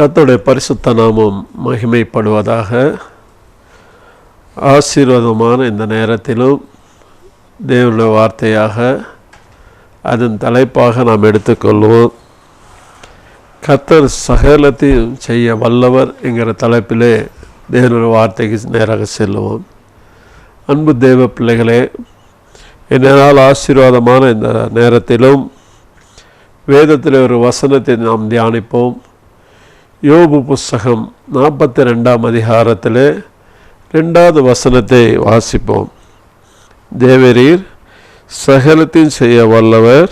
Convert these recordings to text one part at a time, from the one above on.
கத்தோடைய பரிசுத்த நாமம் மகிமைப்படுவதாக ஆசீர்வாதமான இந்த நேரத்திலும் தேவனுடைய வார்த்தையாக அதன் தலைப்பாக நாம் எடுத்துக்கொள்வோம். கத்தர் சகலத்தையும் செய்ய வல்லவர் என்கிற தலைப்பிலே தேவனுடைய வார்த்தைக்கு நேராக செல்லுவோம் அன்பு தேவ பிள்ளைகளே என்னால் ஆசீர்வாதமான இந்த நேரத்திலும் வேதத்தில் ஒரு வசனத்தை நாம் தியானிப்போம். யோபு புஸ்தகம் நாற்பத்தி ரெண்டாம் அதிகாரத்தில் ரெண்டாவது வசனத்தை வாசிப்போம் தேவரீர் சகலத்தின் செய்ய வல்லவர்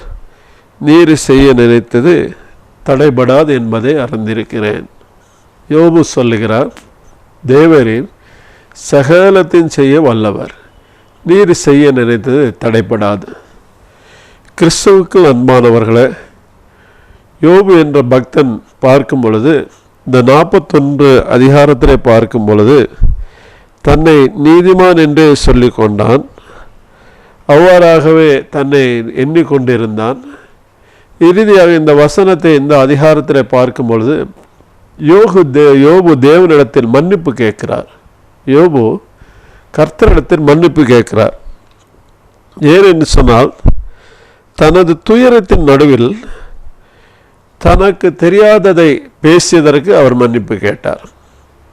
நீர் செய்ய நினைத்தது தடைபடாது என்பதை அறிந்திருக்கிறேன் யோபு சொல்லுகிறார் தேவரீர் சகலத்தின் செய்ய வல்லவர் நீர் செய்ய நினைத்தது தடைப்படாது கிறிஸ்துவுக்கு அன்பானவர்களை யோபு என்ற பக்தன் பார்க்கும் பொழுது இந்த நாற்பத்தொன்று அதிகாரத்தில் பார்க்கும் பொழுது தன்னை நீதிமான் என்றே சொல்லி கொண்டான். அவ்வாறாகவே தன்னை எண்ணிக்கொண்டிருந்தான் இறுதியாக இந்த வசனத்தை இந்த அதிகாரத்தில் பார்க்கும் பொழுது யோகு தே யோபு தேவனிடத்தில் மன்னிப்பு கேட்கிறார். யோபு கர்த்தரிடத்தில் மன்னிப்பு கேட்கிறார். ஏன் என்று சொன்னால் தனது துயரத்தின் நடுவில் தனக்கு தெரியாததை பேசியதற்கு அவர் மன்னிப்பு கேட்டார்.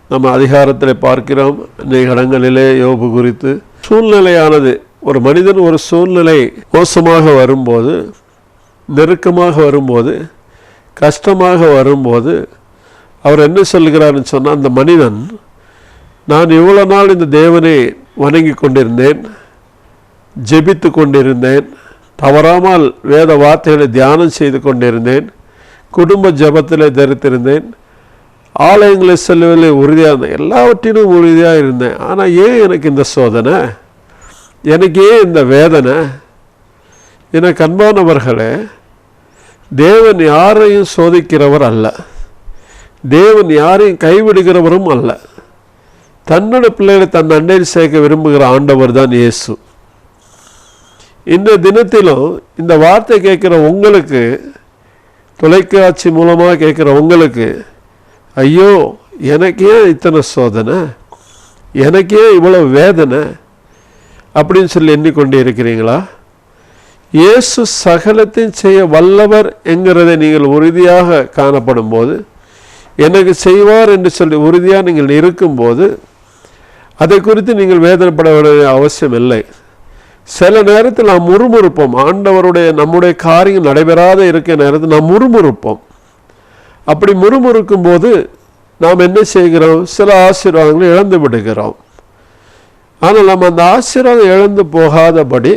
நம்ம அதிகாரத்தில் பார்க்கிறோம் அநேக யோபு குறித்து. சூழ்நிலையானது ஒரு மனிதன் ஒரு சூழ்நிலை மோசமாக வரும்போது நெருக்கமாக வரும்போது கஷ்டமாக வரும்போது அவர் என்ன சொல்கிறாருன்னு சொன்னால் அந்த மனிதன் நான் இவ்வளோ நாள் இந்த தேவனை வணங்கி கொண்டிருந்தேன் ஜெபித்து கொண்டிருந்தேன் தவறாமல் வேத வார்த்தைகளை தியானம் செய்து கொண்டிருந்தேன் குடும்ப ஜபத்தில் தரித்திருந்தேன். ஆலயங்களை செல்வதில் உறுதியாக இருந்தேன். எல்லாவற்றிலும் உறுதியாக இருந்தேன். ஆனால் ஏன் எனக்கு இந்த சோதனை? எனக்கு ஏன் இந்த வேதனை. எனக்கு அன்பானவர்களே தேவன் யாரையும் சோதிக்கிறவர் அல்ல. தேவன் யாரையும் கைவிடுகிறவரும் அல்ல. தன்னோட பிள்ளைகளை தன் அண்டையில் சேர்க்க விரும்புகிற ஆண்டவர் தான் இயேசு. இந்த தினத்திலும் இந்த வார்த்தை கேட்குற உங்களுக்கு தொலைக்காட்சி மூலமாக கேட்குற உங்களுக்கு ஐயோ எனக்கு ஏன் இத்தனை சோதனை எனக்கு ஏன் இவ்வளோ வேதனை அப்படின்னு சொல்லி எண்ணிக்கொண்டு இருக்கிறீங்களா? இயேசு சகலத்தையும் செய்ய வல்லவர் என்கிறதை நீங்கள் உறுதியாக காணப்படும் போது எனக்கு செய்வார் என்று சொல்லி உறுதியாக நீங்கள் இருக்கும்போது அதை குறித்து நீங்கள் வேதனைப்பட வேண்டிய அவசியம் இல்லை. சில நேரத்தில் நாம் முறுமுறுப்போம். ஆண்டவருடைய நம்முடைய காரியம் நடைபெறாத இருக்கிற நேரத்தில் நாம் முறுமுறுப்போம். அப்படி முறுமுறுக்கும் போது நாம் என்ன செய்கிறோம்? சில ஆசீர்வாதங்களை இழந்து விடுகிறோம். ஆனால் நம்ம அந்த ஆசீர்வாதம் இழந்து போகாதபடி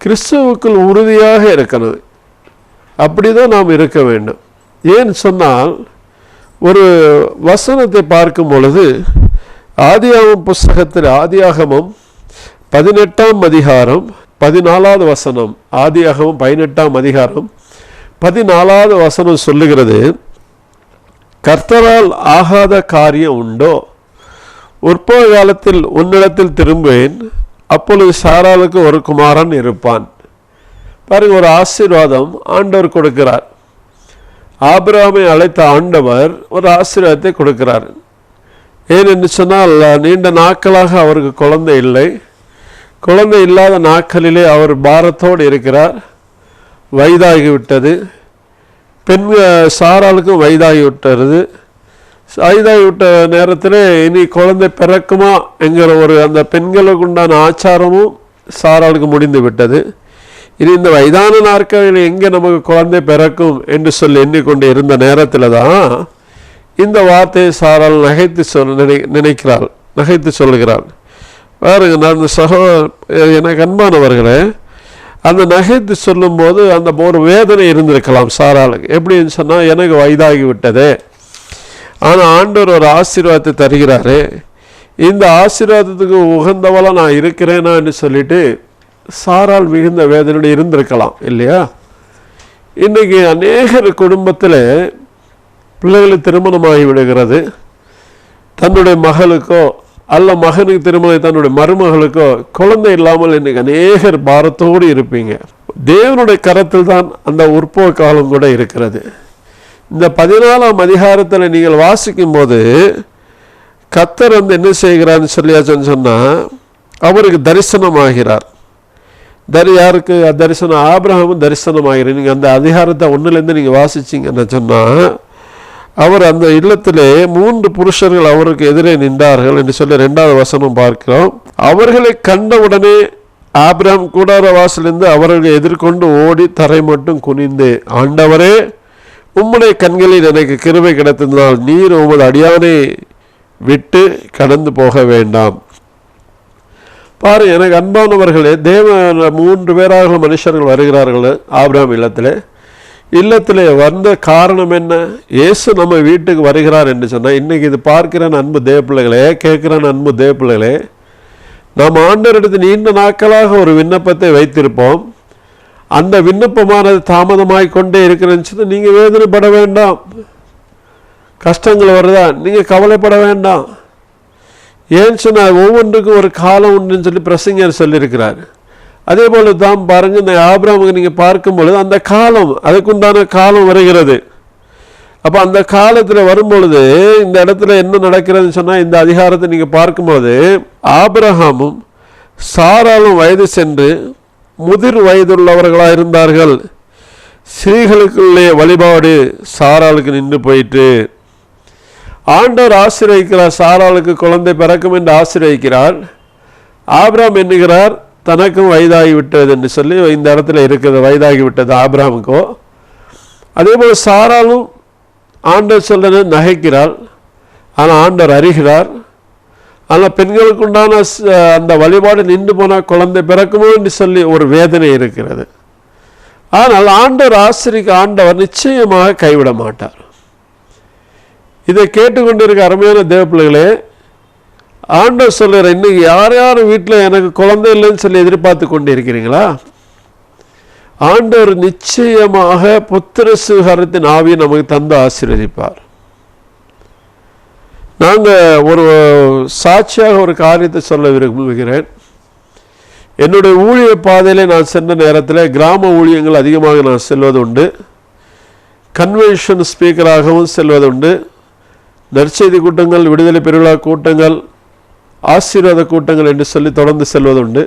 கிறிஸ்துவுக்குள் உறுதியாக இருக்கணும். அப்படி தான் நாம் இருக்க வேண்டும். ஏன் சொன்னால் ஒரு வசனத்தை பார்க்கும் பொழுது ஆதியாகம் புஸ்தகத்தில் ஆதியாகமம் பதினெட்டாம் அதிகாரம் பதினாலாவது வசனம் ஆதியாகவும் பதினெட்டாம் அதிகாரம் பதினாலாவது வசனம் சொல்லுகிறது கர்த்தரால் ஆகாத காரியம் உண்டோ? உற்பவ காலத்தில் உன்னிடத்தில் திரும்புவேன் அப்பொழுது சாராளுக்கு ஒரு குமாரன் இருப்பான். பாருங்க ஒரு ஆசீர்வாதம் ஆண்டவர் கொடுக்கிறார். ஆபிராமை அழைத்த ஆண்டவர் ஒரு ஆசீர்வாதத்தை கொடுக்கிறார். ஏன் என்று சொன்னால் நீண்ட நாட்களாக அவருக்கு குழந்தை இல்லை. குழந்தை இல்லாத நாட்களிலே அவர் பாரத்தோடு இருக்கிறார். வயதாகிவிட்டது. பெண் சாராளுக்கும் வயதாகி வயதாகிவிட்ட வயதாகி விட்ட நேரத்தில் இனி குழந்தை பிறக்குமா என்கிற ஒரு அந்த பெண்களுக்கு உண்டான ஆச்சாரமும் சாராளுக்கு முடிந்து விட்டது இனி இந்த வயதான நாட்களில் எங்கே நமக்கு குழந்தை பிறக்கும் என்று சொல்லி எண்ணிக்கொண்டு இருந்த நேரத்தில் தான் இந்த வார்த்தையை சாரால் நகைத்து சொல் நினை நினைக்கிறாள். நகைத்து சொல்லுகிறாள். பாருங்க நான் சகோ எனக்கு அன்பானவர்களே அந்த நகைத்து சொல்லும்போது அந்த ஒரு வேதனை இருந்திருக்கலாம் சாராளுக்கு. எப்படின்னு சொன்னால் எனக்கு வயதாகி விட்டது ஆனால் ஆண்டவர் ஒரு ஆசீர்வாதத்தை தருகிறாரு. இந்த ஆசீர்வாதத்துக்கு உகந்தவளாக நான் இருக்கிறேனான்னு சொல்லிட்டு சாரால் மிகுந்த வேதனையோடு இருந்திருக்கலாம் இல்லையா? இன்றைக்கி அநேகர் குடும்பத்தில் பிள்ளைகளுக்கு திருமணமாகி விடுகிறது. தன்னுடைய மகளுக்கோ அல்ல மகனுக்கு திருமணம் தன்னுடைய மருமகளுக்கோ குழந்தை இல்லாமல் இன்னைக்கு அநேகர் பாரத்தோடு இருப்பீங்க. தேவனுடைய கரத்தில் தான் அந்த உற்பவ காலம் கூட இருக்கிறது. இந்த பதினாலாம் அதிகாரத்தில் நீங்கள் வாசிக்கும்போது கத்தர் வந்து என்ன செய்கிறான்னு சொல்லியாச்சுன்னு சொன்னால் அவருக்கு தரிசனமாகிறார். தரி யாருக்கு? தரிசனம் ஆபிரகமும் தரிசனமாகிறேன் நீங்கள் அந்த அதிகாரத்தை ஒன்றுலேருந்து நீங்கள் வாசிச்சிங்கன்னு சொன்னால் அவர் அந்த இல்லத்திலே மூன்று புருஷர்கள் அவருக்கு எதிரே நின்றார்கள் என்று சொல்லி ரெண்டாவது வசனம் பார்க்கிறோம். அவர்களை கண்டவுடனே ஆப்ரஹாம் கூடார வாசலிருந்து அவர்களை எதிர்கொண்டு ஓடி தரை மட்டும் குனிந்து ஆண்டவரே உம்முடைய கண்களில் எனக்கு கிருவை கிடைத்ததினால் நீர் உமது அடியானை விட்டு கடந்து போக வேண்டாம். பாரு எனக்கு அன்பானவர்களே தேவ மூன்று பேராக மனுஷர்கள் வருகிறார்கள் ஆபிரகாம் இல்லத்திலே. இல்லத்தில் வந்த காரணம் என்ன? இயேசு நம்ம வீட்டுக்கு வருகிறார் என்று சொன்னால் இன்னைக்கு இது பார்க்கிற அன்பு தேவப்பிள்ளைகளே கேட்குற அன்பு தேவப்பிள்ளைகளே. நாம் ஆண்டவரிடத்து நீண்ட நாட்களாக ஒரு விண்ணப்பத்தை வைத்திருப்போம். அந்த விண்ணப்பமானது தாமதமாய் கொண்டே இருக்கிறேன்னு நீங்கள் வேதனைப்பட வேண்டாம். கஷ்டங்கள் வருதா? நீங்கள் கவலைப்பட வேண்டாம். ஏன்னு சொன்னால் ஒவ்வொன்றுக்கும் ஒரு காலம் உண்டுன்னு சொல்லி பிரசங்கர் சொல்லியிருக்கிறார். அதே போல தான் பாருங்க இந்த ஆபிரமுக்கு நீங்கள் பார்க்கும் பொழுது அந்த காலம் அதுக்குண்டான காலம் வருகிறது. அப்போ அந்த காலத்தில் வரும்பொழுது இந்த இடத்துல என்ன நடக்கிறதுன்னு சொன்னால் இந்த அதிகாரத்தை நீங்கள் பார்க்கும்போது ஆபிரஹாமும் சாராலும் வயது சென்று முதிர் வயதுள்ளவர்களாக இருந்தார்கள். ஸ்ரீகளுக்குள்ளே வழிபாடு சாராளுக்கு நின்று போயிட்டு ஆண்டவர் ஆசிரியக்கிறார் சாராளுக்கு குழந்தை பிறக்கும் என்று ஆசிரியக்கிறார் ஆபிராம் என்னுகிறார் தனக்கும் வயதாகி விட்டது என்று சொல்லி இந்த இடத்துல இருக்கிறது வயதாகி விட்டது ஆபிராமுக்கோ அதே போல் சாராலும் ஆண்டவர் சொல்றது நகைக்கிறாள் ஆனால் ஆண்டவர் அறிகிறார். ஆனால் பெண்களுக்கு உண்டான அந்த வழிபாடு நின்று போனால் குழந்தை பிறக்குமோ என்று சொல்லி ஒரு வேதனை இருக்கிறது. ஆனால் ஆண்டவர் ஆசிரிக்க ஆண்டவர் நிச்சயமாக கைவிட மாட்டார். இதை கேட்டுக்கொண்டிருக்க அருமையான தேவப்பிள்ளைகளே ஆண்டவர் சொல்லுற இன்னைக்கு யார் யார் வீட்டில் எனக்கு குழந்தை இல்லைன்னு சொல்லி எதிர்பார்த்து கொண்டு இருக்கிறீங்களா ஆண்டவர் நிச்சயமாக புத்திர சுகாரத்தின் ஆவியை நமக்கு தந்து ஆசீர்வதிப்பார். நாங்கள் ஒரு சாட்சியாக ஒரு காரியத்தை சொல்ல விரும்புகிறேன். என்னுடைய ஊழிய பாதையிலே நான் சென்ற நேரத்தில் கிராம ஊழியங்கள் அதிகமாக நான் செல்வது உண்டு கன்வென்ஷன் ஸ்பீக்கராகவும் செல்வது உண்டு நற்செய்தி கூட்டங்கள் விடுதலை பெருவிழா கூட்டங்கள் ஆசீர்வாத கூட்டங்கள் என்று சொல்லி தொடர்ந்து செல்வதுண்டு.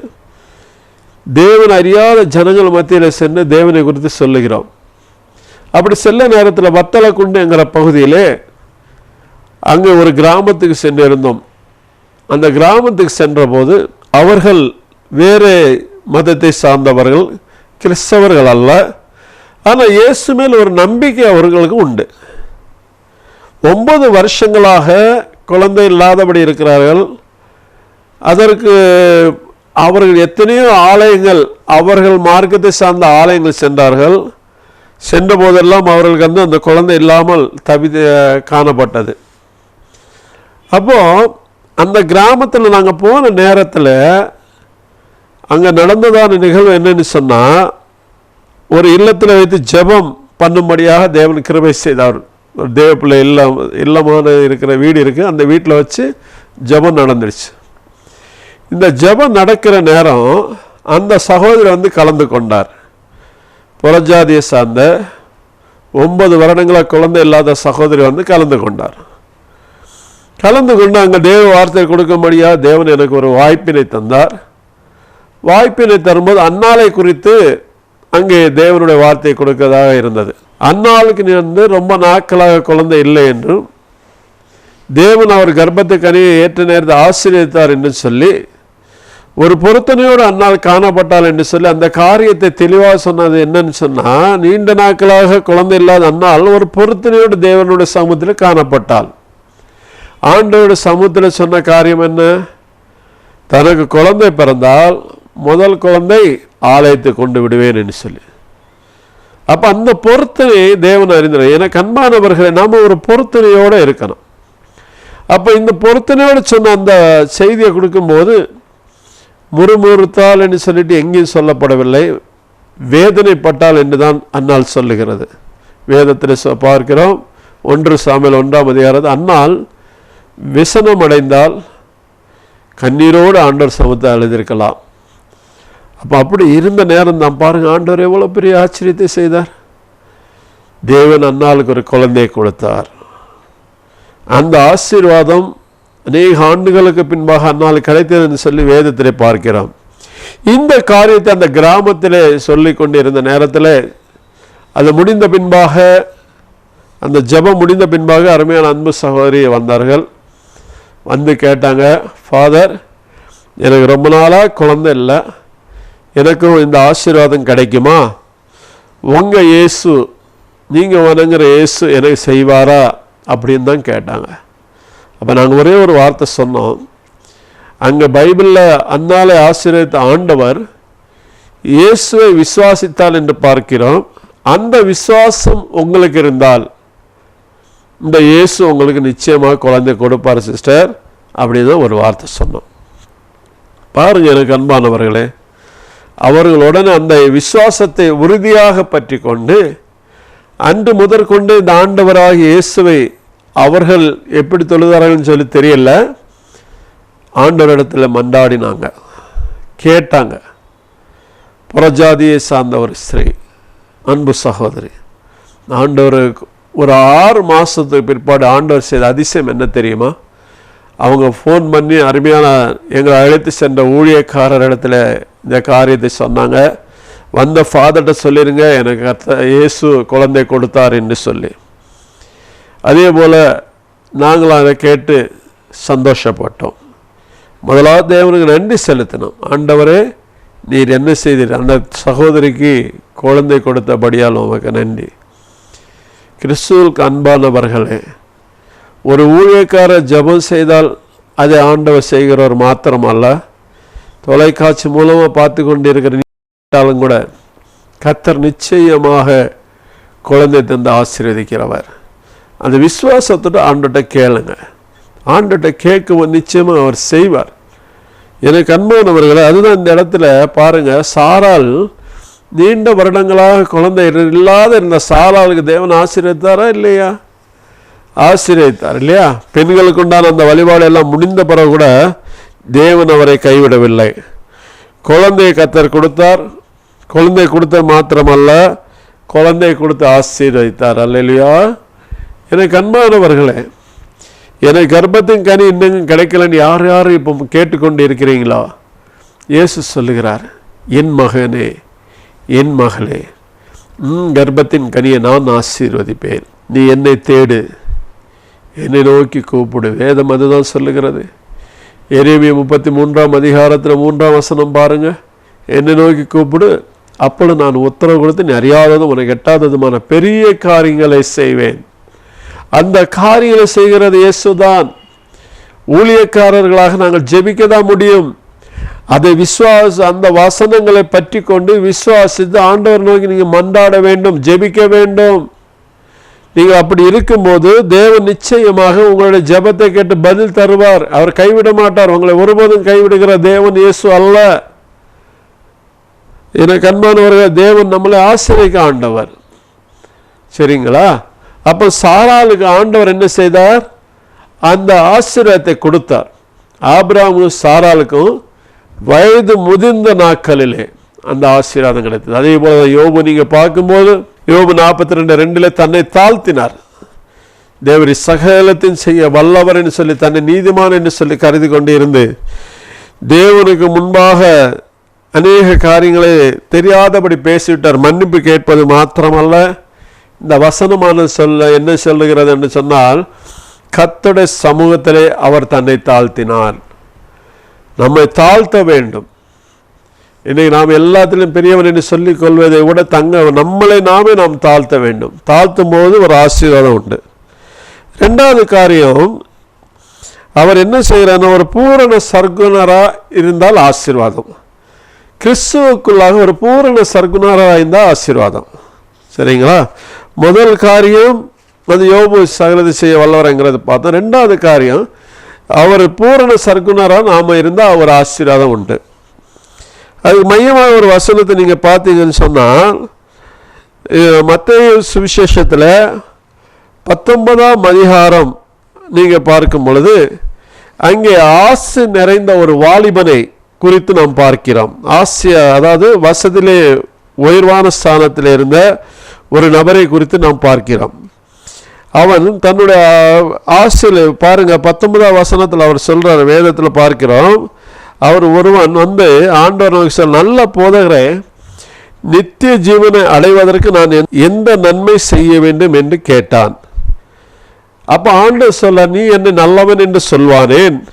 தேவன் அறியாத ஜனங்கள் மத்தியில் சென்று தேவனை குறித்து சொல்லுகிறோம். அப்படி செல்ல நேரத்தில் வத்தலக்குண்டு என்கிற பகுதியிலே அங்கே ஒரு கிராமத்துக்கு சென்று இருந்தோம் அந்த கிராமத்துக்கு சென்றபோது அவர்கள் வேறு மதத்தை சார்ந்தவர்கள் கிறிஸ்தவர்கள் அல்ல. ஆனால் இயேசு மேல் ஒரு நம்பிக்கை அவர்களுக்கு உண்டு. ஒன்பது வருஷங்களாக குழந்தை இல்லாதபடி இருக்கிறார்கள். அதற்கு அவர்கள் எத்தனையோ ஆலயங்கள் அவர்கள் மார்க்கத்தை சார்ந்த ஆலயங்கள் சென்றார்கள். சென்ற போதெல்லாம் அவர்களுக்கு வந்து அந்த குழந்தை இல்லாமல் தவி காணப்பட்டது. அப்போது அந்த கிராமத்தில் நாங்கள் போன நேரத்தில் அங்கே நடந்ததான நிகழ்வு என்னன்னு சொன்னால் ஒரு இல்லத்தில் வைத்து ஜெபம் பண்ணும்படியாக தேவன் கிருபை செய்தார். தேவப்பிள்ளை தேவ பிள்ளை இல்லம் இல்லமான இருக்கிற வீடு இருக்குது அந்த வீட்டில் வச்சு ஜெபம் நடந்துடுச்சு இந்த ஜெபம் நடக்கிற நேரம் அந்த சகோதரி வந்து கலந்து கொண்டார். புறஜாதியை சார்ந்த ஒன்பது வருடங்களாக குழந்தை இல்லாத சகோதரி வந்து கலந்து கொண்டார். கலந்து கொண்டு அங்கே தேவ வார்த்தை கொடுக்கும்படியாக தேவன் எனக்கு ஒரு வாய்ப்பினை தந்தார். வாய்ப்பினை தரும்போது அன்னாலை குறித்து அங்கே தேவனுடைய வார்த்தை கொடுக்கதாக இருந்தது. அன்னாளுக்கு நீ வந்து ரொம்ப நாட்களாக குழந்தை இல்லை என்றும் தேவன் அவர் கர்ப்பத்தை கனியை ஏற்ற நேரத்தை ஆசீர்வதித்தார் என்று சொல்லி ஒரு பொருத்தனையோடு அன்னால் காணப்பட்டாள் என்று சொல்லி அந்த காரியத்தை தெளிவாக சொன்னது என்னன்னு சொன்னால் நீண்ட நாட்களாக குழந்தை இல்லாத அன்னால் ஒரு பொருத்தனையோடு தேவனுடைய சமூகத்தில் காணப்பட்டாள். ஆண்டோட சமூகத்தில் சொன்ன காரியம் என்ன? தனக்கு குழந்தை பிறந்தால் முதல் குழந்தை ஆலயத்தை கொண்டு விடுவேன் என்று சொல்லி. அப்போ அந்த பொருத்தனை தேவன் அறிந்தனர் ஏன்னா கண்பானவர்களை நாம் ஒரு பொருத்தனையோடு இருக்கணும். அப்போ இந்த பொருத்தனையோடு சொன்ன அந்த செய்தியை கொடுக்கும்போது முறுமுறுத்தால் என்று சொல்லிட்டு எங்கேயும் சொல்லப்படவில்லை. வேதனைப்பட்டால் என்று தான் அன்னால் சொல்லுகிறது. வேதத்தில் சொ- பார்க்கிறோம். ஒன்று சாமியில் ஒன்றாம் அதிகாரது அன்னால் விசனம் அடைந்தால் கண்ணீரோடு ஆண்டவர் சமத்தை எழுதியிருக்கலாம் அப்போ அப்படி இருந்த நேரம் தான் பாருங்க ஆண்டவர் எவ்வளோ பெரிய ஆச்சரியத்தை செய்தார். தேவன் அன்னாளுக்கு ஒரு குழந்தையை கொடுத்தார். அந்த ஆசீர்வாதம் அநேக ஆண்டுகளுக்கு பின்பாக அந்நாள் கிடைத்தது என்று சொல்லி வேதத்திலே பார்க்கிறோம். இந்த காரியத்தை அந்த கிராமத்திலே சொல்லி கொண்டிருந்த நேரத்தில் அது முடிந்த பின்பாக அந்த ஜெபம் முடிந்த பின்பாக அருமையான அன்பு சகோதரி வந்தார்கள். வந்து கேட்டாங்க ஃபாதர் எனக்கு ரொம்ப நாளாக குழந்தை இல்லை. எனக்கும் இந்த ஆசீர்வாதம் கிடைக்குமா? உங்கள் இயேசு நீங்கள் வணங்குற இயேசு எனக்கு செய்வாரா? அப்படின்னு தான் கேட்டாங்க. அப்போ நாங்கள் ஒரே ஒரு வார்த்தை சொன்னோம். அங்கே பைபிளில் அன்னாலே ஆசிரியத்த ஆண்டவர் இயேசுவை விசுவாசித்தால் என்று பார்க்கிறோம். அந்த விசுவாசம் உங்களுக்கு இருந்தால் இந்த இயேசு உங்களுக்கு நிச்சயமாக குழந்தை கொடுப்பார் சிஸ்டர் அப்படின்னு ஒரு வார்த்தை சொன்னோம். பாருங்க எனக்கு அன்பானவர்களே அவர்களுடன் அந்த விசுவாசத்தை உறுதியாக பற்றி கொண்டு அன்று முதற்கொண்டு இந்த ஆண்டவராக இயேசுவை அவர்கள் எப்படி தொழுதார்கள்னு சொல்லி தெரியல. ஆண்டவரிடத்தில் மண்டாடினாங்க. கேட்டாங்க. புறஜாதியை சார்ந்த ஒரு ஸ்திரீ அன்பு சகோதரி. ஆண்டவர் ஒரு ஆறு மாதத்துக்கு பிற்பாடு ஆண்டவர் செய்த அதிசயம் என்ன தெரியுமா? அவங்க ஃபோன் பண்ணி அருமையான எங்களை அழைத்து சென்ற ஊழியக்காரர் இடத்துல இந்த காரியத்தை சொன்னாங்க. வந்த ஃபாதர்கிட்ட சொல்லிடுங்க எனக்கு இயேசு குழந்தை கொடுத்தார் என்று சொல்லி. அதே போல் நாங்களும் அதை கேட்டு சந்தோஷப்பட்டோம். முதலாவது தேவனுக்கு நன்றி செலுத்தினோம். ஆண்டவரே நீர் என்ன செய்தீர்? அந்த சகோதரிக்கு குழந்தை கொடுத்தபடியால் உமக்கு நன்றி. கிறிஸ்துவுக்கு அன்பானவர்களே ஒரு ஊழியக்கார ஜெபம் செய்தால் அதை ஆண்டவர் செய்கிறவர் மாத்திரமல்ல. தொலைக்காட்சி மூலமாக பார்த்து கொண்டு இருக்கிறாலும் கூட கத்தர் நிச்சயமாக குழந்தை தந்து ஆசீர்வதிக்கிறவர். அந்த விசுவாசத்தோட ஆண்டுகிட்ட கேளுங்க. ஆண்டுகிட்ட கேட்கவும் நிச்சயமாக அவர் செய்வார். எனக்கு அன்பானவர்களை அதுதான் இந்த இடத்துல பாருங்க சாரால் நீண்ட வருடங்களாக குழந்தை இல்லாத இருந்த சாராளுக்கு தேவன் ஆசீர்வதித்தாரா இல்லையா? ஆசீர்வதித்தார் இல்லையா? பெண்களுக்கு உண்டான அந்த வழிபாடு எல்லாம் முடிந்த பிறகு கூட தேவன் அவரை கைவிடவில்லை. குழந்தையை கத்தர் கொடுத்தார். குழந்தை கொடுத்த மாத்திரமல்ல குழந்தை கொடுத்து ஆசீர்வதித்தார். அல்லையா எனக்கு அன்பானவர்களே எனக்கு கர்ப்பத்தின் கனி இன்னும் கிடைக்கலன்னு யார் யார் இப்போ கேட்டுக்கொண்டு இருக்கிறீங்களா இயேசு சொல்லுகிறார் என் மகனே என் மகளே உன் கர்ப்பத்தின் கனியை நான் ஆசீர்வதிப்பேன். நீ என்னை தேடு. என்னை நோக்கி கூப்பிடு. வேதம் அதுதான் சொல்லுகிறது. எரேமிய முப்பத்தி மூன்றாம் அதிகாரத்தில் மூன்றாம் வசனம் பாருங்க. என்னை நோக்கி கூப்பிடு. அப்பொழுது நான் உத்தரவு கொடுத்து நீ அறியாததும் உனக்கு எட்டாததுமான பெரிய காரியங்களை செய்வேன். அந்த காரியங்களை செய்கிறது இயேசுதான். ஊழியக்காரர்களாக நாங்கள் ஜெபிக்க தான் முடியும். அதை விசுவாச அந்த வசனங்களை பற்றி கொண்டு விசுவாசித்து ஆண்டவர் நோக்கி நீங்கள் மன்றாட வேண்டும் ஜெபிக்க வேண்டும். நீங்கள் அப்படி இருக்கும்போது தேவன் நிச்சயமாக உங்களுடைய ஜெபத்தை கேட்டு பதில் தருவார். அவர் கைவிட மாட்டார். உங்களை ஒருபோதும் கைவிடுகிற தேவன் இயேசு அல்ல. எனக்கு அன்பானவர்கள் தேவன் நம்மளை ஆசிரியக்க ஆண்டவர். சரிங்களா? அப்போ சாராளுக்கு ஆண்டவர் என்ன செய்தார்? அந்த ஆசீர்வாதத்தை கொடுத்தார். ஆபிராமும் சாராளுக்கும் வயது முதிர்ந்த நாட்களிலே அந்த ஆசீர்வாதம் கிடைத்தது. அதே போல யோபு நீங்க பார்க்கும்போது யோபு நாற்பத்தி ரெண்டு ரெண்டுல தன்னை தாழ்த்தினார். தேவரி சகலத்தின் செய்ய வல்லவர் என்று சொல்லி தன்னை நீதிமான் என்று சொல்லி கருதி கொண்டு இருந்து தேவனுக்கு முன்பாக அநேக காரியங்களை தெரியாதபடி பேசிவிட்டார். மன்னிப்பு கேட்பது மாத்திரமல்ல. இந்த வசனமான சொல்ல என்ன சொல்லுகிறது என்று சொன்னால் கத்துடைய சமூகத்திலே அவர் தன்னை தாழ்த்தினார். நம்மை தாழ்த்த வேண்டும். இன்னைக்கு நாம் எல்லாத்திலும் பெரியவன் என்று சொல்லிக் கொள்வதை விட தங்க நம்மளை நாமே நாம் தாழ்த்த வேண்டும். தாழ்த்தும் போது ஒரு ஆசீர்வாதம் உண்டு. ரெண்டாவது காரியம் அவர் என்ன செய்கிறார் ஒரு பூரண சர்க்குனராக இருந்தால் ஆசீர்வாதம். கிறிஸ்துவுக்குள்ளாக ஒரு பூரண சர்க்குனராக இருந்தால் ஆசீர்வாதம். சரிங்களா? முதல் காரியம் அது யோபு சகலதை செய்ய வல்லவரங்கிறத பார்த்தோம். ரெண்டாவது காரியம் அவர் பூரண சர்க்குனராக நாம் இருந்தால் அவர் ஆசீர்வாதம் உண்டு. அதுக்கு மையமாக ஒரு வசனத்தை நீங்கள் பார்த்தீங்கன்னு சொன்னால் மத்திய சுவிசேஷத்தில் பத்தொன்பதாம் அதிகாரம் நீங்கள் பார்க்கும் பொழுது அங்கே ஆசு நிறைந்த ஒரு வாலிபனை குறித்து நாம் பார்க்கிறோம். ஆசிய அதாவது வசதியிலே உயர்வான ஸ்தானத்தில் இருந்த ஒரு நபரை குறித்து நாம் பார்க்கிறோம். அவன் தன்னுடைய ஆசிரியர் பாருங்கள் பத்தொன்பதாம் வசனத்தில் அவர் சொல்கிறார் வேதத்தில் பார்க்கிறோம். அவர் ஒருவன் வந்து ஆண்டவர் நோக்கி சொல் நல்ல போதகரே நித்திய ஜீவனை அடைவதற்கு நான் எந்த- எந்த நன்மை செய்ய வேண்டும் என்று கேட்டான். அப்போ ஆண்டவர் சொல்ல நீ என்னை நல்லவன் என்று சொல்வானேன்.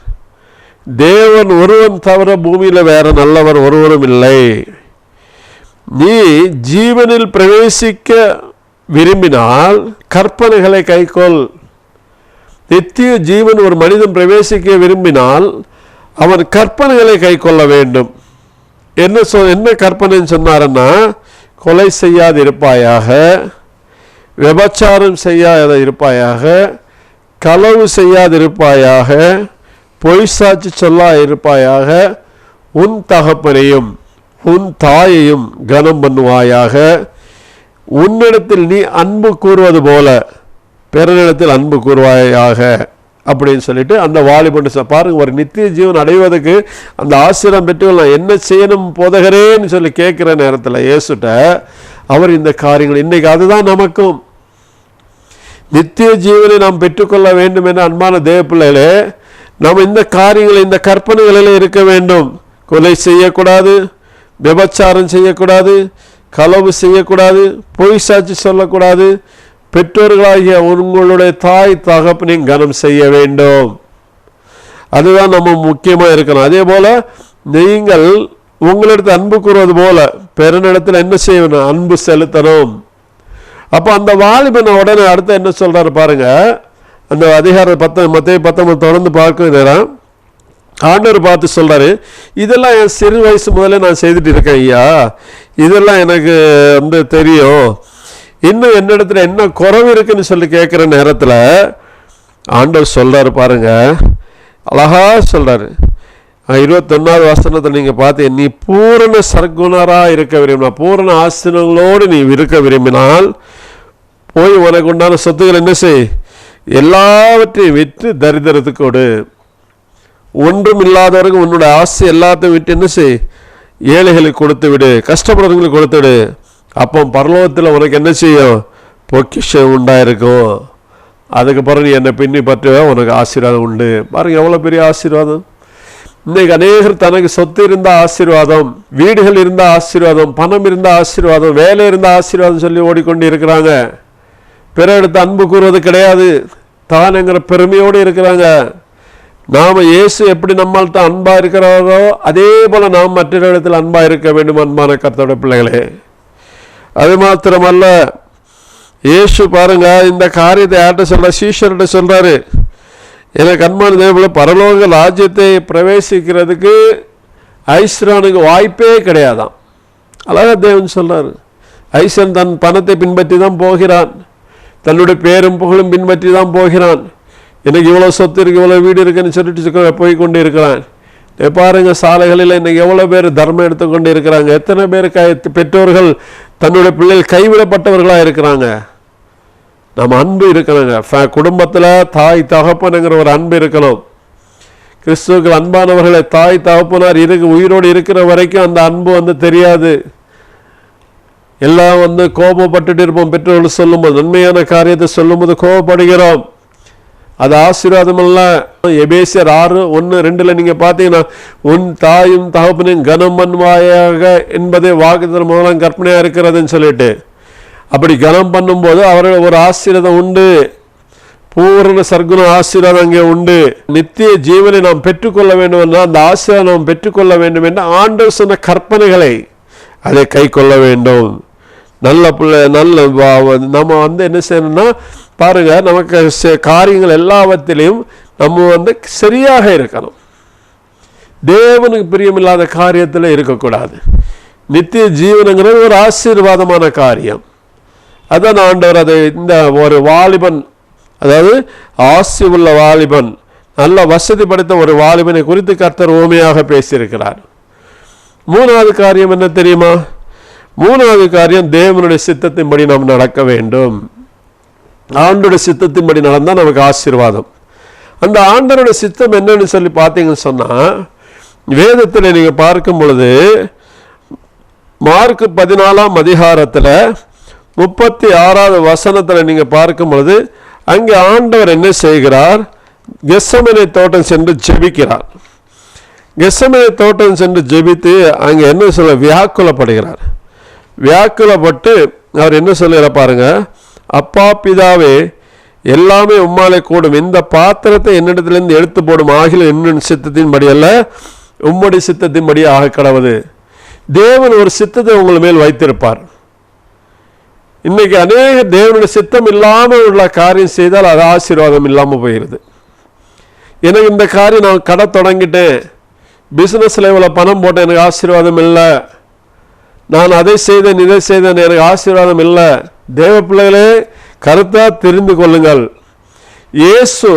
தேவன் ஒருவன் தவிர பூமியில் வேற நல்லவர் ஒருவரும் இல்லை. நீ ஜீவனில் பிரவேசிக்க விரும்பினால் கற்பனைகளை கைக்கொள். நித்திய ஜீவன் ஒரு மனிதன் பிரவேசிக்க விரும்பினால் அவன் கற்பனைகளை கைக்கொள்ள வேண்டும். என்ன சொ என்ன கற்பனைன்னு சொன்னாருன்னா கொலை செய்யாது இருப்பாயாக விபச்சாரம் செய்யாத இருப்பாயாக களவு செய்யாதிருப்பாயாக பொய் சாட்சி சொல்லா இருப்பாயாக உன் தகப்பனையும் உன் தாயையும் கனம் பண்ணுவாயாக. உன்னிடத்தில் நீ அன்பு கூறுவது போல பிறனிடத்தில் அன்பு கூறுவாயாக அப்படின்னு சொல்லிட்டு அந்த வாலிபன் பாருங்க ஒரு நித்திய ஜீவன் அடைவதற்கு அந்த ஆசிரியம் பெற்று நான் என்ன செய்யணும் போதகரேன்னு சொல்லி கேட்குற நேரத்தில் ஏசுட்ட அவர் இந்த காரியங்கள் இன்னைக்கு அதுதான் நமக்கும். நித்திய ஜீவனை நாம் பெற்றுக்கொள்ள வேண்டும் என்ற அன்பான தேவ பிள்ளைகளே நாம் இந்த காரியங்கள் இந்த கற்பனைகளில் இருக்க வேண்டும். கொலை செய்யக்கூடாது. விபச்சாரம் செய்யக்கூடாது களவு செய்யக்கூடாது பொய் சாட்சி சொல்லக்கூடாது. பெற்றோர்களாகிய உங்களுடைய தாய் தகப்பனையும் கனம் செய்ய வேண்டும். அதுதான் நம்ம முக்கியமாக இருக்கணும். அதே போல் நீங்கள் உங்களிடத்து அன்பு கூறுவது போல பெருநிலத்தில் என்ன செய்யணும்? அன்பு செலுத்தணும். அப்போ அந்த வாலிபன் உடனே அடுத்து என்ன சொல்கிறாரு பாருங்க? அந்த அதிகார பத்த மத்திய பத்தொன்பது தொடர்ந்து பார்க்க நேரம். ஆண்டவர் பார்த்து சொல்கிறாரு இதெல்லாம் என் சிறு வயசு முதல்ல நான் செய்துட்டு இருக்கேன் ஐயா. இதெல்லாம் எனக்கு வந்து தெரியும். இன்னும் என்னிடத்துல என்ன குறவு இருக்குன்னு சொல்லி கேட்குற நேரத்தில் ஆண்டவர் சொல்கிறார் பாருங்க. அழகாக சொல்கிறாரு இருபத்தொன்னாவது வசனத்தில் நீங்கள் பார்த்து நீ பூரண சர்க்குணராக இருக்க விரும்பினா பூரண ஆசனங்களோடு நீ இருக்க விரும்பினால் போய் உனக்கு உண்டான சொத்துக்கள் என்ன செய்? எல்லாவற்றையும் விற்று தரித்திரத்துக்கு கொடு. ஒன்றும் இல்லாதவருக்கு உன்னோட ஆசை எல்லாத்தையும் விட்டு என்ன செய்? ஏழைகளுக்கு கொடுத்து விடு கஷ்டப்படுறவங்களுக்கு கொடுத்து விடு. அப்போ பரலோகத்தில் உனக்கு என்ன செய்யும்? பொக்கிஷம் உண்டாயிருக்கும். அதுக்கு பிறகு நீ என்னை பின்னி பற்றுவ உனக்கு ஆசீர்வாதம் உண்டு. பாருங்க எவ்வளோ பெரிய ஆசீர்வாதம். இன்னைக்கு அநேகர் தனக்கு சொத்து இருந்தால் ஆசீர்வாதம் வீடுகள் இருந்தால் ஆசீர்வாதம் பணம் இருந்தால் ஆசீர்வாதம் வேலை இருந்தால் ஆசீர்வாதம் சொல்லி ஓடிக்கொண்டு இருக்கிறாங்க. பிற எடுத்து அன்பு கூறுவது கிடையாது. தானுங்கிற பெருமையோடு இருக்கிறாங்க. நாம் இயேசு எப்படி நம்மள்கிட்ட அன்பாக இருக்கிறாரோ அதே போல் நாம் மற்றவர்களிடத்தில் அன்பாக இருக்க வேண்டும் அன்பான கர்த்தோட பிள்ளைகளே. அது மாத்திரமல்ல இயேசு பாருங்க இந்த காரியத்தை யார்கிட்ட சொல்ற சீஷர்கிட்ட சொல்றாரு. எனக்கு அன்பான தேவங்கள பரலோக ராஜ்யத்தை பிரவேசிக்கிறதுக்கு ஐஸ்வரனுக்கு வாய்ப்பே கிடையாதான் அழகா தேவன் சொல்றாரு. ஐசன் தன் பணத்தை பின்பற்றி தான் போகிறான். தன்னுடைய பேரும் புகழும் பின்பற்றி தான் போகிறான். எனக்கு இவ்வளோ சொத்து இருக்குது இவ்வளோ வீடு இருக்குன்னு சொல்லிட்டு போய் கொண்டு இருக்கிறான். இதை பாருங்க சாலைகளில் இன்றைக்கி எவ்வளோ பேர் தர்மம் எடுத்துக்கொண்டு இருக்கிறாங்க. எத்தனை பேர் கை பெற்றோர்கள் தன்னுடைய பிள்ளைகள் கைவிடப்பட்டவர்களாக இருக்கிறாங்க. நம்ம அன்பு இருக்கிறாங்க ஃப- குடும்பத்தில் தாய் தகப்பனுங்கிற ஒரு அன்பு இருக்கணும். கிறிஸ்துவுக்கு அன்பானவர்களை தாய் தகப்பனார் இருக்கு உயிரோடு இருக்கிற வரைக்கும் அந்த அன்பு வந்து தெரியாது. எல்லாம் வந்து கோபப்பட்டுட்டு இருப்போம். பெற்றோர்கள் சொல்லும்போது நன்மையான காரியத்தை சொல்லும்போது கோபப்படுகிறோம். அது ஆசீர்வாதமெல்லாம் எபேசியர் ஆறு ஒன்று ரெண்டில் நீங்கள் பார்த்தீங்கன்னா உன் தாயும் தகப்பனையும் கனம் பண்ணுவாயாக என்பதே வாக்குத்தர் மூலம் கற்பனையாக இருக்கிறதுன்னு சொல்லிட்டு. அப்படி கனம் பண்ணும்போது அவர்கள் ஒரு ஆசீர்வாதம் உண்டு. பூரண சர்க்குண ஆசீர்வாதம் அங்கே உண்டு. நித்திய ஜீவனை நாம் பெற்றுக்கொள்ள வேண்டும் என்றால் அந்த ஆசீர்வாதம் நாம் பெற்றுக்கொள்ள வேண்டும் என்று ஆண்டவர் சொன்ன கற்பனைகளை அதை கை கொள்ள வேண்டும். நல்ல பிள்ளை நல்ல நம்ம வந்து என்ன செய்யணும்னா பாருங்க நமக்கு செ- காரியங்கள் எல்லாவற்றிலையும் நம்ம வந்து சரியாக இருக்கணும். தேவனுக்கு பிரியமில்லாத காரியத்தில் இருக்கக்கூடாது. நித்திய ஜீவனுங்கிறது ஒரு ஆசீர்வாதமான காரியம். அதான் ஆண்டவர் அதை இந்த ஒரு வாலிபன் அதாவது ஆசி உள்ள வாலிபன் நல்ல வசதி படைத்த ஒரு வாலிபனை குறித்து கர்த்தர் ஓமையாக பேசியிருக்கிறார். மூணாவது காரியம் என்ன தெரியுமா? மூணாவது காரியம் தேவனுடைய சித்தத்தின்படி நாம் நடக்க வேண்டும். ஆண்டோட சித்தத்தின்படி நடந்தால் நமக்கு ஆசீர்வாதம். அந்த ஆண்டனுடைய சித்தம் என்னன்னு சொல்லி பார்த்தீங்கன்னு சொன்னால் வேதத்தில் நீங்கள் பார்க்கும் பொழுது மார்க் பதினாலாம் அதிகாரத்தில் முப்பத்தி ஆறாவது வசனத்தில் நீங்கள் பார்க்கும் பொழுது அங்கே ஆண்டவர் என்ன செய்கிறார்? கெசமனை தோட்டம் சென்று ஜெபிக்கிறார். கெசமனை தோட்டம் சென்று ஜெபித்து அங்கே என்ன சொல்ல வியாக்குலப்படுகிறார்? வியாக்குலப்பட்டு அவர் என்ன சொல்லுகிற பாருங்க அப்பா பிதாவே எல்லாமே உம்மாலே கூடும். இந்த பாத்திரத்தை என்னிடத்துலேருந்து எடுத்து போடும் ஆகில என்னும் சித்தத்தின்படி அல்ல உம்முடைய சித்தத்தின்படி ஆக கடவுது தேவன் ஒரு சித்தத்தை உங்கள் மேல் வைத்திருப்பார். இன்னைக்கு அநேக தேவனுடைய சித்தம் இல்லாமல் உள்ள காரியம் செய்தால் அது ஆசீர்வாதம் இல்லாமல் போயிடுது எனக்கு இந்த காரியம் நான் கடை தொடங்கிட்டேன். பிஸ்னஸ் லெவலில் பணம் போட்டேன் எனக்கு ஆசீர்வாதம் இல்லை. நான் அதை செய்தேன் இதை செய்தேன் எனக்கு ஆசீர்வாதம் இல்லை. தேவ பிள்ளைகளே கருத்தாக தெரிந்து கொள்ளுங்கள். இயேசு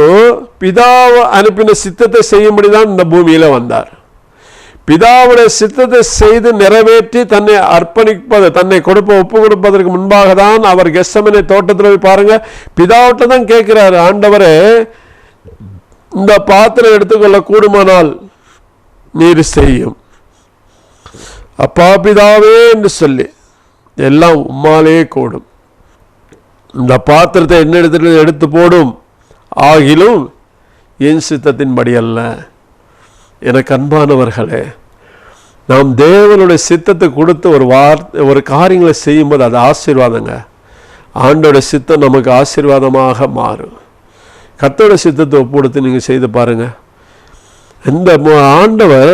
பிதாவை அனுப்பின சித்தத்தை செய்யும்படி தான் இந்த பூமியில் வந்தார். பிதாவுடைய சித்தத்தை செய்து நிறைவேற்றி தன்னை அர்ப்பணிப்பது தன்னை கொடுப்ப ஒப்பு கொடுப்பதற்கு முன்பாக தான் அவர் கெஸ்டமனை தோட்டத்தில் போய் பாருங்க. பிதாவிட்ட தான் கேட்கிறாரு ஆண்டவரே இந்த பாத்திரம் எடுத்துக்கொள்ள கூடுமானால் நீர் செய்யும். அப்பா பிதாவே என்று சொல்லி எல்லாம் உம்மாலே கூடும். இந்த பாத்திரத்தை என்ன இடத்துல எடுத்து போடும்? ஆகிலும் என் சித்தத்தின்படி அல்ல. எனக்கு அன்பானவர்களே நாம் தேவனுடைய சித்தத்தை கொடுத்து ஒரு வார்த்தை ஒரு காரியங்களை செய்யும்போது அது ஆசீர்வாதங்க. ஆண்டோட சித்தம் நமக்கு ஆசீர்வாதமாக மாறும். கத்தோட சித்தத்தை ஒப்புடுத்து நீங்கள் செய்து பாருங்கள் இந்த ஆண்டவர்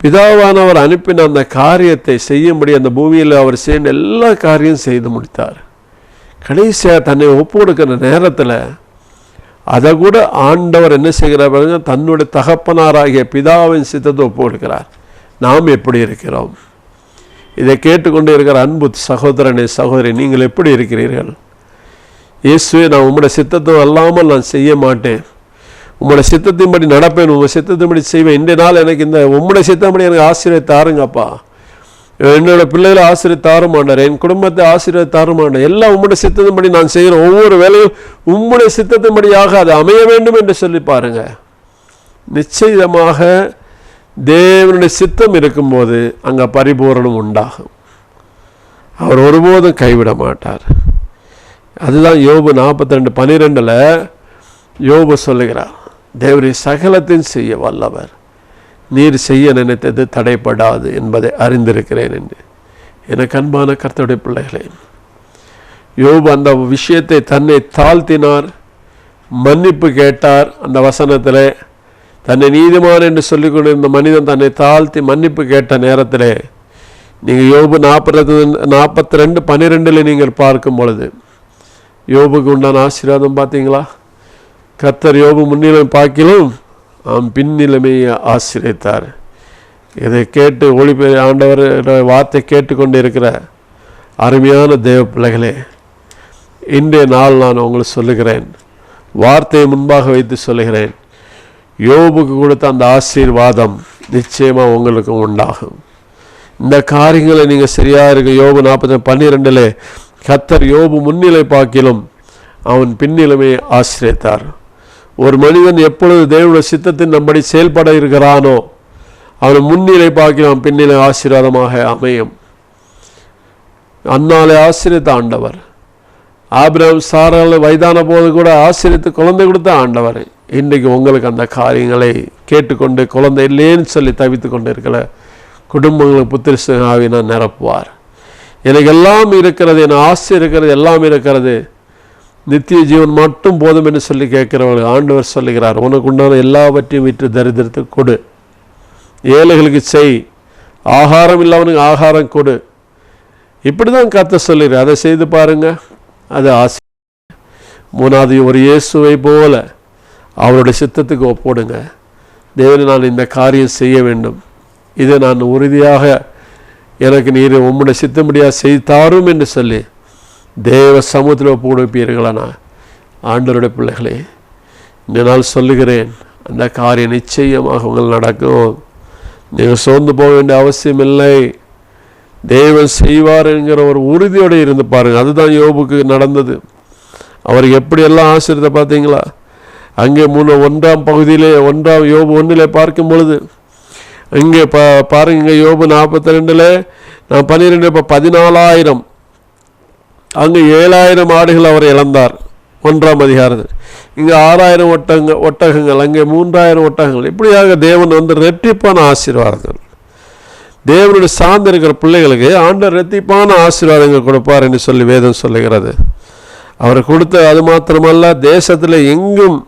பிதாவானவர் அனுப்பின அந்த காரியத்தை செய்யும்படி அந்த பூமியில் அவர் செய்ய எல்லா காரியம் செய்து முடித்தார். கடைசியாக தன்னை ஒப்பு கொடுக்கிற நேரத்தில் அதை கூட ஆண்டவர் என்ன செய்கிறார் பாருங்க தன்னுடைய தகப்பனாராகிய பிதாவின் சித்தத்தை ஒப்பு கொடுக்கிறார் நாம் எப்படி இருக்கிறோம்? இதை கேட்டுக்கொண்டு இருக்கிற அன்பு சகோதரனே சகோதரி நீங்கள் எப்படி இருக்கிறீர்கள்? இயேசுவே நான் உம்முடைய சித்தத்தை அல்லாமல் நான் செய்ய மாட்டேன். உம்முடைய சித்தத்தின்படி நடப்பேன் உங்கள் சித்தத்தின்படி செய்வேன். இன்றைய நாள் எனக்கு இந்த உம்முடைய சித்தம்படி எனக்கு ஆசிரியர் தாருங்கப்பா. என்னோட பிள்ளைகளை ஆசிரியர் தார மாட்டார் என் குடும்பத்தை ஆசிரியர் தார மாட்டார் எல்லாம் உம்முடைய சித்தத்தின்படி நான் செய்கிற ஒவ்வொரு வேலையும் உம்முடைய சித்தத்தின்படியாக அது அமைய வேண்டும் என்று சொல்லி பாருங்கள் நிச்சயமாக தேவனுடைய சித்தம் இருக்கும்போது அங்கே பரிபூரணம் உண்டாகும். அவர் ஒருபோதும் கைவிட மாட்டார். அதுதான் யோபு நாற்பத்தி ரெண்டு பன்னிரெண்டில் யோபு சொல்லுகிறார். தேவரை சகலத்தையும் செய்ய வல்லவர். நீர் செய்ய நினைத்தது தடைப்படாது என்பதை அறிந்திருக்கிறேன் என்று. எனக்கு அன்பான கர்த்தருடைய பிள்ளைகளே யோபு அந்த விஷயத்தை தன்னை தாழ்த்தினார் மன்னிப்பு கேட்டார் அந்த வசனத்தில். தன்னை நீதிமான் என்று சொல்லிக் கொண்டிருந்த மனிதன் தன்னை தாழ்த்தி மன்னிப்பு கேட்ட நேரத்தில் நீங்கள் யோபு நாற்பது நாற்பத்தி ரெண்டு பன்னிரெண்டில் நீங்கள் பார்க்கும் பொழுது யோபுக்கு உண்டான ஆசீர்வாதம் பார்த்தீங்களா? கத்தர் யோபு முன்னிலை பார்க்கிலும் அவன் பின்னிலைமையை ஆசிரியத்தார். இதை கேட்டு ஒளிபெ ஆண்டவர் வார்த்தை கேட்டுக்கொண்டு இருக்கிற அருமையான தேவ பிள்ளைகளே இன்றைய நாள் நான் உங்களுக்கு சொல்லுகிறேன். வார்த்தையை முன்பாக வைத்து சொல்லுகிறேன். யோபுக்கு கொடுத்த அந்த ஆசீர்வாதம் நிச்சயமாக உங்களுக்கு உண்டாகும். இந்த காரியங்களை நீங்கள் சரியாக இருக்க யோபு நாற்பத்தி பன்னிரெண்டில் கத்தர் யோபு முன்னிலை பார்க்கிலும் அவன் பின்னிலைமையை ஆசிரியத்தார். ஒரு மனிதன் எப்பொழுது தேவனுடைய சித்தத்தின் நம்மடி செயல்பட இருக்கிறானோ அவன் முன்னிலை பார்க்கிலும் பின்னிலை ஆசீர்வாதமாக அமையும். அன்னாலே ஆசிரியத்த ஆண்டவர். ஆபிரம் சாரால் வயதான போது கூட ஆசிரியத்து குழந்தை கொடுத்த ஆண்டவர். இன்றைக்கு உங்களுக்கு அந்த காரியங்களை கேட்டுக்கொண்டு குழந்தை இல்லைன்னு சொல்லி தவித்து கொண்டு இருக்கிற குடும்பங்களுக்கு புத்திர நிரப்புவார். எனக்கு எல்லாம் இருக்கிறது என் ஆசை இருக்கிறது எல்லாம் இருக்கிறது. நித்திய ஜீவன் மட்டும் போதும் என்று சொல்லி கேட்கிறவர்கள் ஆண்டவர் சொல்லுகிறார் உனக்கு உண்டான எல்லாவற்றையும் விற்று தரித்திரத்துக்கு கொடு. ஏழைகளுக்கு செய். ஆகாரம் இல்லாமனுக்கு ஆகாரம் கொடு. இப்படி தான் கத்த சொல்லுகிறார். அதை செய்து பாருங்க. அது ஆசை மூணாவது ஒரு இயேசுவை போல அவருடைய சித்தத்துக்கு ஒப்போடுங்க. தேவனை நான் இந்த காரியம் செய்ய வேண்டும். இதை நான் உறுதியாக எனக்கு நீர் உம்முடைய சித்தமுடியாக செய்தாரும் என்று சொல்லி தேவ சமூகத்தில் ஒப்பு கொடுப்பீர்களானா ஆண்டவருடைய பிள்ளைகளே இந்த நாள் சொல்லுகிறேன் அந்த காரியம் நிச்சயமாக உங்கள் நடக்கும். நீங்கள் சோர்ந்து போக வேண்டிய அவசியம் இல்லை தேவன் செய்வார் என்கிற ஒரு உறுதியோடு இருந்து பாருங்கள். அதுதான் யோபுக்கு நடந்தது. அவர் எப்படியெல்லாம் ஆசிரியத்தை பார்த்தீங்களா? அங்கே மூணு ஒன்றாம் பகுதியிலே ஒன்றாம் யோபு ஒன்றிலே பார்க்கும் பொழுது இங்கே பா பாருங்க இங்கே யோபு நாற்பத்தி ரெண்டில் நான் பன்னிரெண்டு இப்போ பதினாலாயிரம் அங்கு ஏழாயிரம் ஆடுகள் அவர் இழந்தார். ஒன்றாம் அதிகாரத்தில். இங்கே ஆறாயிரம் ஒட்டங்க ஒட்டகங்கள் அங்கே மூன்றாயிரம் ஒட்டகங்கள். இப்படியாக தேவன் வந்து ரெட்டிப்பான ஆசீர்வாதங்கள். தேவனுடைய சார்ந்து இருக்கிற பிள்ளைகளுக்கு ஆண்டு ரெட்டிப்பான ஆசீர்வாதங்கள் கொடுப்பார் என்று சொல்லி வேதம் சொல்லுகிறது. அவர் கொடுத்த அது மாத்திரமல்ல தேசத்தில் எங்கும்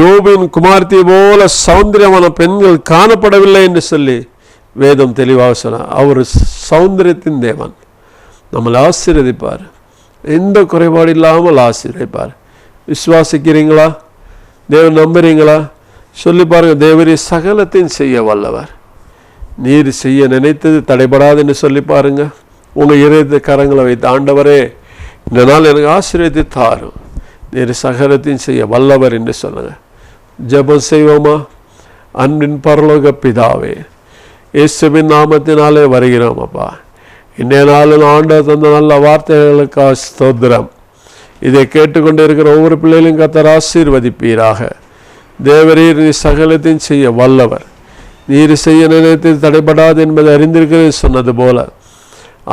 யோபின் குமார்த்தி போல சௌந்தரியமான பெண்கள் காணப்படவில்லை என்று சொல்லி வேதம் தெளிவாக சொன்னார் அவர் சௌந்தரியத்தின் தேவன். நம்மளை ஆசீர்வதிப்பார். எந்த குறைபாடு இல்லாமல் ஆசீர்வதிப்பார். விசுவாசிக்கிறீங்களா? தேவன் நம்புறீங்களா? சொல்லி பாருங்கள் தேவரே சகலத்தையும் செய்ய வல்லவர். நீர் செய்ய நினைத்தது தடைபடாதுன்னு சொல்லி பாருங்கள் உங்கள் இதயத்தை கரங்களை வைத்து ஆண்டவரே இந்த நாள் எனக்கு ஆசீர்வதித்து தாரும். நீர் சகலத்தையும் செய்ய வல்லவர் என்று சொல்லுங்கள் ஜெபம் செய்வோமா? அன்பின் பரலோக பிதாவே இயேசுவின் நாமத்தினாலே வருகிறோம் அப்பா. இன்றைய நாளில் ஆண்டவர் தந்த நல்ல வார்த்தைகளுக்காக ஸ்தோத்திரம். இதை கேட்டுக்கொண்டு இருக்கிற ஒவ்வொரு பிள்ளைகளையும் கத்தர் ஆசீர்வதிப்பீராக. தேவரீர் நீ சகலத்தையும் செய்ய வல்லவர். நீர் செய்ய நிலையத்தில் தடைபடாது என்பதை அறிந்திருக்கிறேன் சொன்னது போல.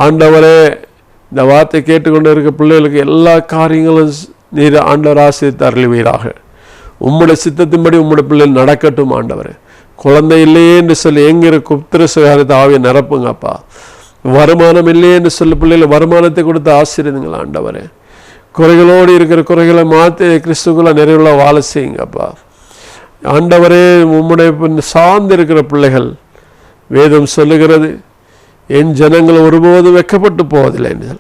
ஆண்டவரே இந்த வார்த்தை கேட்டுக்கொண்டு இருக்க பிள்ளைகளுக்கு எல்லா காரியங்களும் நீர் ஆண்டவர் ஆசிரியர் தருளுவீராக உம்முடைய சித்தத்தின்படி உம்முடைய பிள்ளைகள் நடக்கட்டும் ஆண்டவர். குழந்தை இல்லையே என்று சொல்லி எங்கிற குப்திர சுகாரத்தை ஆவியை நிரப்புங்கப்பா. வருமானம் இல்லையே சொல்ல சொல்லி பிள்ளைகள் வருமானத்தை கொடுத்து ஆசீர்வதிங்கள் ஆண்டவரே. குறைகளோடு இருக்கிற குறைகளை மாற்றி கிறிஸ்துக்குள்ள நிறைவுள்ள வாழ செய்யுங்கப்பா. ஆண்டவரே உம்முடைய சார்ந்து இருக்கிற பிள்ளைகள் வேதம் சொல்லுகிறது என் ஜனங்கள் ஒருபோதும் வெக்கப்பட்டு போவதில்லை என்று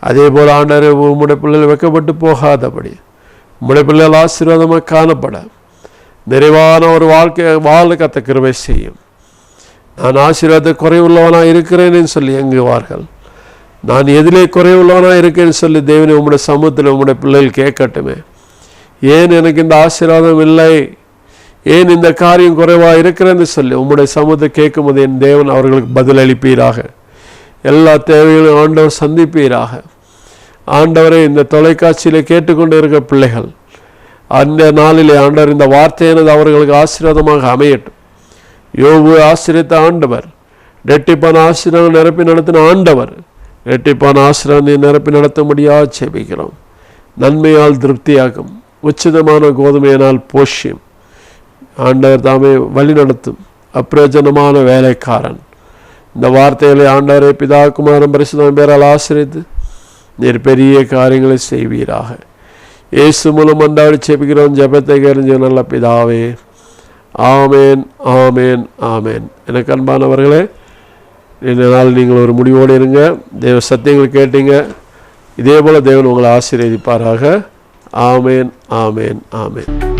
அதே போல் ஆண்டவரே உம்முடைய பிள்ளைகள் வெக்கப்பட்டு போகாதபடி உம்முடைய பிள்ளைகள் ஆசீர்வாதமாக காணப்பட. நிறைவான ஒரு வாழ்க்கை வாழ கத்த செய்யும். நான் ஆசீர்வாத குறைவுள்ளவனாக இருக்கிறேன்னு சொல்லி எங்குவார்கள் நான் எதிலே குறைவுள்ளவனாக இருக்கேன்னு சொல்லி தேவனை உங்களுடைய சமூகத்தில் உங்களுடைய பிள்ளைகள் கேட்கட்டுமே. ஏன் எனக்கு இந்த ஆசீர்வாதம் இல்லை? ஏன் இந்த காரியம் குறைவாக இருக்கிறேன்னு சொல்லி உங்களுடைய சமூகத்தை கேட்கும்போது என் தேவன் அவர்களுக்கு பதிலளிப்பீராக எல்லா தேவைகளையும் ஆண்டவர் சந்திப்பீராக. ஆண்டவரை இந்த தொலைக்காட்சியில் கேட்டுக்கொண்டு இருக்கிற பிள்ளைகள் அந்த நாளிலே ஆண்டவர் இந்த வார்த்தையானது அவர்களுக்கு ஆசீர்வாதமாக அமையட்டும். யோபு ஆசிரியத்த ஆண்டவர். ரெட்டிப்பான ஆசீர்வாதம் நிரப்பி நடத்தின ஆண்டவர். ரெட்டிப்பான ஆசீர்வாதத்தை நிரப்பி நடத்தும்படியாக செபிக்கிறோம் நன்மையால் திருப்தியாகும். உச்சிதமான கோதுமையினால் போஷ்யம். ஆண்டவர் தாமே வழி நடத்தும். அப்பிரயோஜனமான வேலைக்காரன். இந்த வார்த்தைகளை ஆண்டவரை பிதா குமாரன் பரிசுத்தம் பேரால் ஆசிரித்து நீர் பெரிய காரியங்களை செய்வீராக. இயேசு மூலம் ஆண்டவர் செபிக்கிறோம் ஜெபத்தை கறிஞ்ச நல்ல பிதாவே. ஆமேன் ஆமேன் ஆமேன். எனக்கு அன்பானவர்களே இந்த நாள் நீங்கள் ஒரு முடிவோடு இருங்க. தேவ சத்தியங்கள் கேட்டீங்க. இதே போல் தேவன் உங்களை ஆசீர்வதிப்பாராக. ஆமேன் ஆமேன் ஆமேன்.